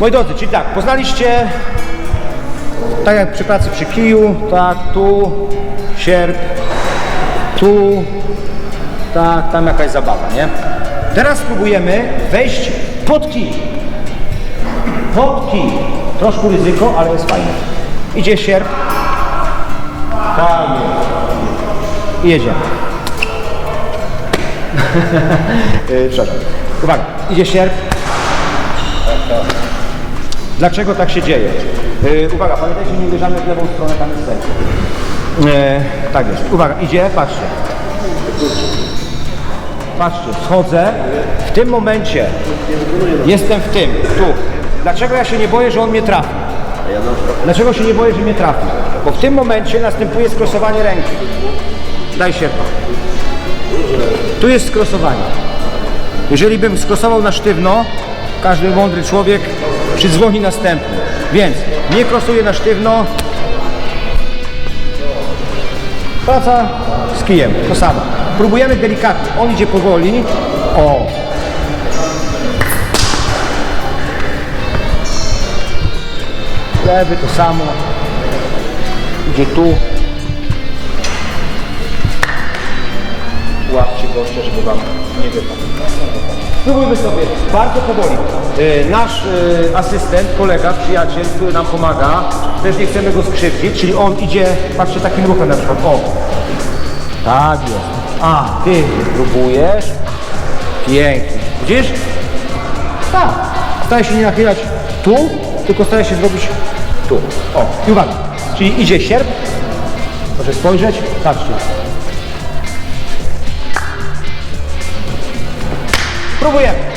Moi drodzy, czyli tak, poznaliście, tak jak przy pracy przy kiju, tak, tu, sierp, tu, tak, tam jakaś zabawa, nie? Teraz spróbujemy wejść pod kij. Pod kij. Troszkę ryzyko, ale jest fajne. Idzie sierp. Fajnie. I jedziemy. Yy, Przepraszam. Uwaga, idzie sierp. Dlaczego tak się dzieje? Yy, uwaga, pamiętajcie, nie uderzamy w lewą stronę, tam jest sędzia. Yy, tak jest. Uwaga, idzie, patrzcie. Patrzcie, schodzę. W tym momencie jestem w tym, tu. Dlaczego ja się nie boję, że on mnie trafi? Dlaczego się nie boję, że mnie trafi? Bo w tym momencie następuje skrosowanie ręki. Daj sierpa. Tu jest skrosowanie. Jeżeli bym skrosował na sztywno, każdy mądry człowiek przydzwoni następny. Więc nie krosuję na sztywno. Praca z kijem, to samo. Próbujemy delikatnie. On idzie powoli. O. Lewy to samo. Idzie tu. Gościa, żeby wam nie wypadł. Spróbujmy sobie bardzo powoli. Yy, Nasz yy, asystent, kolega, przyjaciel, który nam pomaga, też nie chcemy go skrzywdzić, czyli on idzie, patrzcie, takim ruchem na przykład, o. Tak jest. A, ty próbujesz. Pięknie. Widzisz? Tak. Staje się nie nachylać tu, tylko staje się zrobić tu. O, i uwaga. Czyli idzie sierp. Proszę spojrzeć. Patrzcie. Próbujemy.